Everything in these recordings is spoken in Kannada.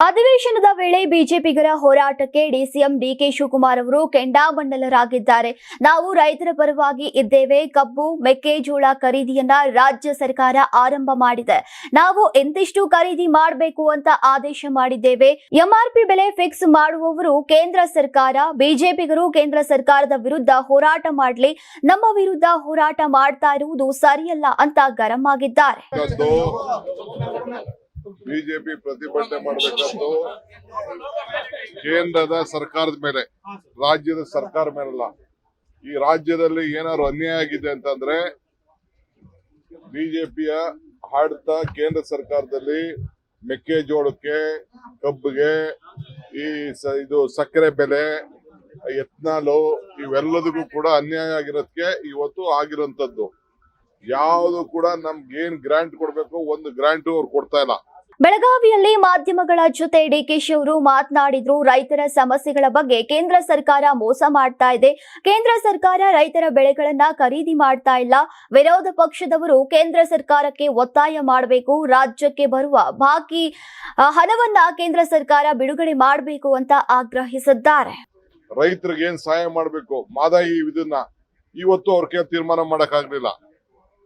ಅಧಿವೇಶನದ ವೇಳೆ ಬಿಜೆಪಿಗರ ಹೋರಾಟಕ್ಕೆ ಡಿಸಿಎಂ ಡಿಕೆ ಶಿವಕುಮಾರ್ ಅವರು ಕೆಂಡಾಮಂಡಲರಾಗಿದ್ದಾರೆ. ನಾವು ರೈತರ ಪರವಾಗಿ ಇದ್ದೇವೆ. ಕಬ್ಬು, ಮೆಕ್ಕೆಜೋಳ ಖರೀದಿಯನ್ನ ರಾಜ್ಯ ಸರ್ಕಾರ ಆರಂಭ ಮಾಡಿದೆ. ನಾವು ಎಂತಿಷ್ಟು ಖರೀದಿ ಮಾಡಬೇಕು ಅಂತ ಆದೇಶ ಮಾಡಿದ್ದೇವೆ. ಎಂಆರ್ಪಿ ಬೆಲೆ ಫಿಕ್ಸ್ ಮಾಡುವವರು ಕೇಂದ್ರ ಸರ್ಕಾರ, ಬಿಜೆಪಿಗರು ಕೇಂದ್ರ ಸರ್ಕಾರದ ವಿರುದ್ಧ ಹೋರಾಟ ಮಾಡಲಿ, ನಮ್ಮ ವಿರುದ್ಧ ಹೋರಾಟ ಮಾಡ್ತಾ ಇರುವುದು ಸರಿಯಲ್ಲ ಅಂತ ಗರಂ ಆಗಿದ್ದಾರೆ. ಬಿಜೆಪಿ ಪ್ರತಿಭಟನೆ ಮಾಡಬೇಕಂತೂ ಕೇಂದ್ರದ ಸರ್ಕಾರದ ಮೇಲೆ, ರಾಜ್ಯದ ಸರ್ಕಾರ ಮೇಲಲ್ಲ. ಈ ರಾಜ್ಯದಲ್ಲಿ ಏನಾದ್ರು ಅನ್ಯಾಯ ಆಗಿದೆ ಅಂತಂದ್ರೆ ಬಿಜೆಪಿಯ ಆಡಳಿತ ಕೇಂದ್ರ ಸರ್ಕಾರದಲ್ಲಿ ಮೆಕ್ಕೆಜೋಳಕ್ಕೆ, ಕಬ್ಬಿಗೆ, ಈ ಇದು ಸಕ್ಕರೆ ಬೆಲೆ, ಎತ್ನಾಲು ಇವೆಲ್ಲದಕ್ಕೂ ಕೂಡ ಅನ್ಯಾಯ ಆಗಿರೋದಕ್ಕೆ ಇವತ್ತು ಆಗಿರೋಂಥದ್ದು. ಯಾವುದು ಕೂಡ ನಮ್ಗೆ ಏನ್ ಗ್ರಾಂಟ್ ಕೊಡ್ಬೇಕು ಒಂದು ಗ್ರಾಂಟು ಅವ್ರು ಕೊಡ್ತಾ ಇಲ್ಲ. ಬೆಳಗಾವಿಯಲ್ಲಿ ಮಾಧ್ಯಮಗಳ ಜೊತೆ ಡಿಕೆಶಿ ಅವರು ಮಾತನಾಡಿದ್ರು, ರೈತರ ಸಮಸ್ಯೆಗಳ ಬಗ್ಗೆ ಕೇಂದ್ರ ಸರ್ಕಾರ ಮೋಸ ಮಾಡ್ತಾ ಇದೆ. ಕೇಂದ್ರ ಸರ್ಕಾರ ರೈತರ ಬೆಳೆಗಳನ್ನ ಖರೀದಿ ಮಾಡ್ತಾ ಇಲ್ಲ. ವಿರೋಧ ಪಕ್ಷದವರು ಕೇಂದ್ರ ಸರ್ಕಾರಕ್ಕೆ ಒತ್ತಾಯ ಮಾಡಬೇಕು, ರಾಜ್ಯಕ್ಕೆ ಬರುವ ಬಾಕಿ ಹಣವನ್ನ ಕೇಂದ್ರ ಸರ್ಕಾರ ಬಿಡುಗಡೆ ಮಾಡಬೇಕು ಅಂತ ಆಗ್ರಹಿಸಿದ್ದಾರೆ. ರೈತರಿಗೆ ಏನ್ ಸಹಾಯ ಮಾಡಬೇಕು? ಮಾದಾಯಿ ಇದನ್ನ ಇವತ್ತು ಅವ್ರ ಕೈ ತೀರ್ಮಾನ ಮಾಡಕ್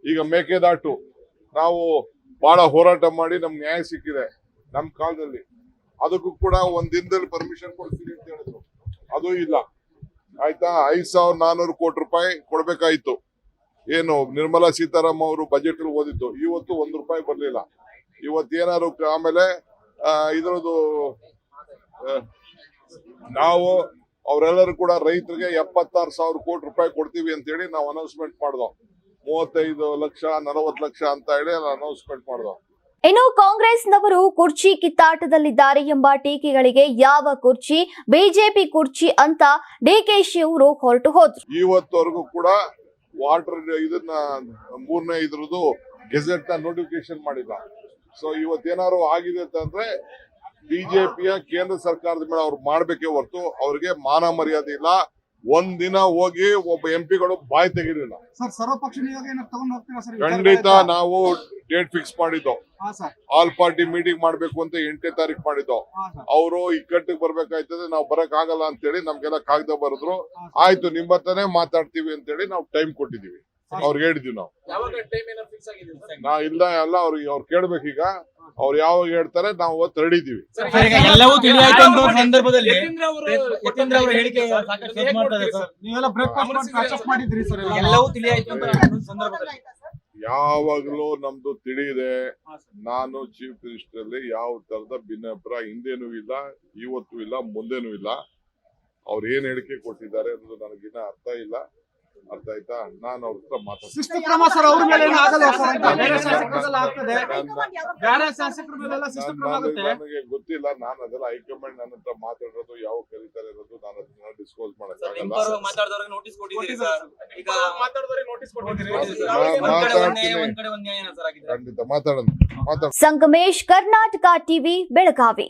ಈಗ ಮೇಕೆದಾಟು. ನಾವು ಬಹಳ ಹೋರಾಟ ಮಾಡಿ ನಮ್ ನ್ಯಾಯ ಸಿಕ್ಕಿದೆ ನಮ್ ಕಾಲದಲ್ಲಿ. ಅದಕ್ಕೂ ಕೂಡ ಒಂದ್ ದಿನದಲ್ಲಿ ಪರ್ಮಿಷನ್ ಕೊಡ್ತೀನಿ ಅಂತ ಹೇಳಿದ್ರು. ಅದು ಇಲ್ಲ. ಆಯ್ತಾ? ಐದ್ ಸಾವಿರದ ನಾನೂರು ಕೋಟಿ ರೂಪಾಯಿ ಕೊಡ್ಬೇಕಾಯ್ತು. ಏನು, ನಿರ್ಮಲಾ ಸೀತಾರಾಮ್ ಅವರು ಬಜೆಟ್ ಅಲ್ಲಿ ಓದಿದ್ದು. ಇವತ್ತು ಒಂದ್ ರೂಪಾಯಿ ಬರ್ಲಿಲ್ಲ. ಇವತ್ತು ಏನಾದ್ರು ಆಮೇಲೆ ಇದ್ರದ್ದು ನಾವು ಅವರೆಲ್ಲರೂ ಕೂಡ ರೈತರಿಗೆ ಎಪ್ಪತ್ತಾರು ಸಾವಿರ ಕೋಟಿ ರೂಪಾಯಿ ಕೊಡ್ತೀವಿ ಅಂತ ಹೇಳಿ ನಾವು ಅನೌನ್ಸ್ಮೆಂಟ್ ಮಾಡ್ದೋ. ಮೂವತ್ತೈದು ಲಕ್ಷ ನಲವತ್ತು ಲಕ್ಷ ಅಂತ ಹೇಳಿ ಅನೌನ್ಸ್ಮೆಂಟ್ ಮಾಡಿದ್ರು ಇನ್ನು ಕಾಂಗ್ರೆಸ್ನವರು ಕುರ್ಚಿ ಕಿತ್ತಾಟದಲ್ಲಿದ್ದಾರೆ ಎಂಬ ಟೀಕೆಗಳಿಗೆ ಯಾವ ಕುರ್ಚಿ ಬಿಜೆಪಿ ಕುರ್ಚಿ ಅಂತ ಡಿಕೆಶಿ ಅವರು ಹೊರಟು ಹೋದ್ರು. ಇವತ್ತವರೆಗೂ ಕೂಡ ವಾಟರ್ ಇದನ್ನ ಮೂರನೇ ಇದ್ರದ್ದು ಗೆಜೆಟ್ನ ನೋಟಿಫಿಕೇಶನ್ ಮಾಡಿಲ್ಲ. ಸೊ ಇವತ್ತೇನಾದ್ರು ಆಗಿದೆ ಅಂತಂದ್ರೆ ಬಿಜೆಪಿಯ ಕೇಂದ್ರ ಸರ್ಕಾರದ ಮೇಲೆ ಅವ್ರು ಮಾಡ್ಬೇಕೇ ಹೊರತು ಅವ್ರಿಗೆ ಮಾನ ಮರ್ಯಾದೆ ಇಲ್ಲ. ಒಂದ್ ದಿನ ಹೋಗಿ ಒಬ್ಬ ಎಂ ಪಿಗಳು ಬಾಯಿ ತೆಗಿಲಿಲ್ಲ. ಖಂಡಿತ ನಾವು ಡೇಟ್ ಫಿಕ್ಸ್ ಮಾಡಿದ್ದು. ಆಲ್ ಪಾರ್ಟಿ ಮೀಟಿಂಗ್ ಮಾಡ್ಬೇಕು ಅಂತ ಎಂಟನೇ ತಾರೀಕು ಮಾಡಿದ್ದು. ಅವರು ಇಕ್ಕಟ್ಟಿಗೆ ಬರ್ಬೇಕಾಯ್ತದೆ ನಾವು ಬರಕ್ ಆಗಲ್ಲ ಅಂತೇಳಿ ನಮ್ಗೆಲ್ಲ ಕಾಗದ ಬರೆದ್ರು. ಆಯ್ತು ನಿಮ್ಮ ಹತ್ರನೇ ಮಾತಾಡ್ತೀವಿ ಅಂತೇಳಿ ನಾವು ಟೈಮ್ ಕೊಟ್ಟಿದೀವಿ ಅವ್ರಿಗೆ ಹೇಳಿದ್ವಿ ನಾವು. ಯಾವಾಗ ಟೈಮ್ ಏನೋ ಫಿಕ್ಸ್ ಆಗಿದೆ ಸರ್? ನಾ ಇಲ್ಲ ಎಲ್ಲ ಅವ್ರಿಗೆ ಅವ್ರು ಕೇಳ್ಬೇಕೀಗ ಅವ್ರು ಯಾವಾಗ ಹೇಳ್ತಾರೆ ನಾವು ಅವತ್ತು ರೆಡಿದೀವಿ ಸರ್, ಸರ್, ಈಗ ಎಲ್ಲವೂ ತಿಳಿಯಾಯ್ತು ಅಂತ ಒಂದು ಸಂದರ್ಭದಲ್ಲಿ ಯತೀಂದ್ರ ಅವರು ಯತೀಂದ್ರ ಅವರ ಹೇಳಿಕೆ ಸಾಕಷ್ಟು ಹೇಗೆ ಸದ್ದು ಮಾಡ್ತಾರೆ ಸರ್. ನೀವೆಲ್ಲ ಬ್ರೇಕ್ಫಾಸ್ಟ್ ಮಾಡಿ ಅಡ್ಜಸ್ಟ್ ಮಾಡಿದ್ರಿ ಸರ್ ಎಲ್ಲವೂ ತಿಳಿಯಾಯ್ತು ಅಂತ ಒಂದು ಸಂದರ್ಭದಲ್ಲಿ. ಯಾವಾಗ್ಲೂ ನಮ್ದು ತಿಳಿದೆ. ನಾನು ಚೀಫ್ ಮಿನಿಸ್ಟರ್ ಅಲ್ಲಿ ಯಾವ ತರದ ಭಿನ್ನಾಭಿಪ್ರಾಯ ಹಿಂದೇನೂ ಇಲ್ಲ ಇವತ್ತು ಇಲ್ಲ ಮುಂದೇನು ಇಲ್ಲ. ಅವ್ರು ಏನ್ ಹೇಳಿಕೆ ಕೊಟ್ಟಿದ್ದಾರೆ ಅನ್ನೋದು ನನಗಿನ್ನ ಅರ್ಥ ಇಲ್ಲ. ಅರ್ಥ ಆಯ್ತಾ? ನಾನು ಅವ್ರ ಹತ್ರ ಮಾತಾಡ್ತೀನಿ. ಶಿಸ್ತು ಕ್ರಮ ಸರ್ ಅವ್ರ ಮೇಲೆ ಏನು ಆಗಲ್ಲ ಸರ್ ಅಂತ. ಬೇರೆ ಶಾಸಕರದೆಲ್ಲ ಆಗ್ತದೆ. ಬೇರೆ ಶಾಸಕರ ಮೇಲೆಲ್ಲ ಶಿಸ್ತು ನಾನ್- ಕ್ರಮ ಆಗುತ್ತೆ. ನನಗೆ ಗೊತ್ತಿಲ್ಲ ನಾನು ಅದೆಲ್ಲ ಹೈಕಮಾಂಡ್ ನನ್ನ ಹತ್ರ ಮಾತಾಡೋದು ಯಾವ ಕರೀತಾರೆ ಇರೋದು ನಾನು ಅದನ್ನ ಡಿಸ್ಕ್ಲೋಸ್ ಮಾಡಕ್ಕಾಗಲ್ಲ ಮಾತಾಡಿದವ್ರಿಗೆ ನೋಟಿಸ್ ಕೊಟ್ಟಿದ್ದೀರಿ ಸರ್. ಈಗ ಮಾತಾಡಿದವ್ರಿಗೆ ನೋಟಿಸ್ ಕೊಟ್ಟಿದ್ದೀರಿ. ಖಂಡಿತ ಮಾತಾಡೋಣ. ಮಾತಾಡ ಸಂಗಮೇಶ್ ಕರ್ನಾಟಕ ಟಿವಿ ಬೆಳಗಾವಿ.